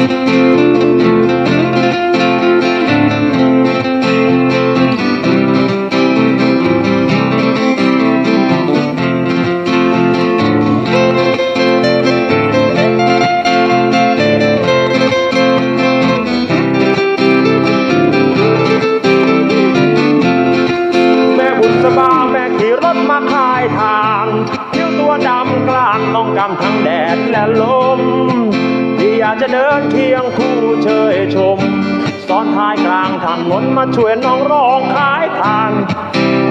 แม่บุษบาแม่ขี่รถมาขายทางคิ้วตัวดำกลางต้องกำทั้งแดดและลมากจะเดินเคียงคู่เชยชมซ้อนท้ายกลางถนนมาช่วยน้องร้องขายทาง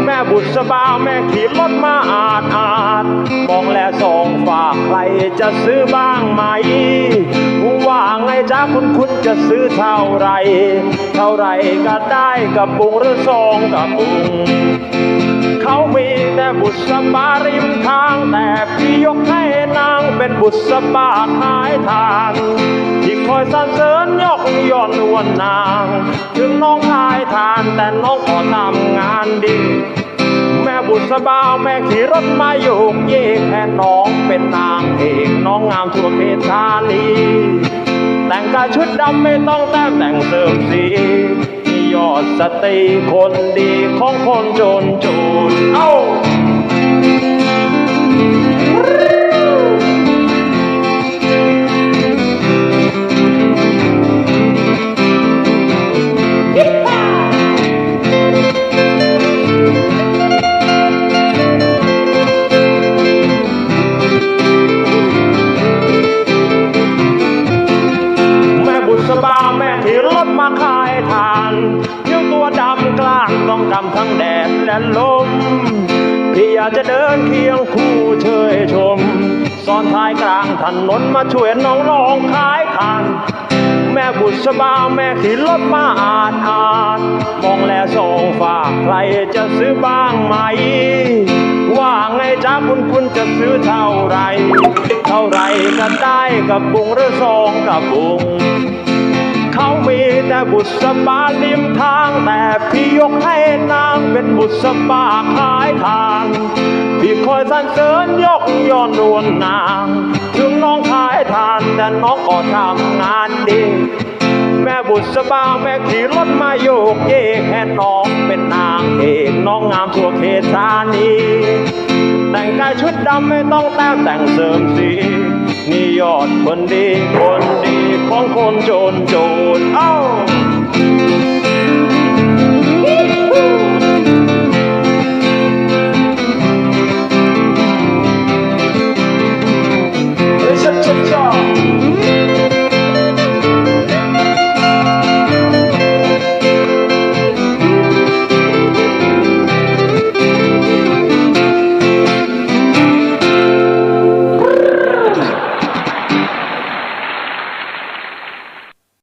แม่บุษบาแม่ขี่รถมาอาดอาดมองแลสองฝากใครจะซื้อบ้างไหมว่าไงจ้าคุณคุณจะซื้อเท่าไร เท่าไรก็ได้กับปุงหรือซองกับปุง เขามีแต่บุษบาริมทาง แต่พี่ยกให้นางเป็นบุษบาขายทางที่คอยสรรเสริญยกย่อนวลนาง ถึงน้องขายทานแต่น้องขอทำงานดี แม่บุษบาแม่ขี่รถมาโยกเยกแทนน้องเป็นนางเอกน้องงามทั่วเขตธานีแต่งกายชุดดำไม่ต้องแต้มแต่งเสริมสี สติคนดีของคนจนจนเอ้า กลางต้องกำทั้งแดดและลมพี่อยากจะเดินเคียงคู่เชยชมซ้อนท้ายกลางถนนมาช่วยน้องร้องขายทาน แม่บุษบาแม่ขี่รถมาอาดอาดมองแลสองฝากใครจะซื้อบ้างไหม ว่าไงจ้าคุณคุณจะซื้อเท่าไร เท่าไรก็ได้กับบุงหรือซองกับบุง เขามีแต่บุษบาริมทาง แต่พี่ยกให้นางเป็นบุษบาขายทาง พี่คอยสรรเสริญยกย่อนนวลนาง ถึงน้องขายทานแต่น้องก็ทำงานดีแม่บุษบาแม่ขี่รถมาโยกเยกแค่น้องเป็นนางเอกน้องงามทั่วเขตธานีแต่งกายชุดดำไม่ต้องแต้มแต่งเสริมสีนี่ยอดคนดีคนดีของคนจรโจร เอ้า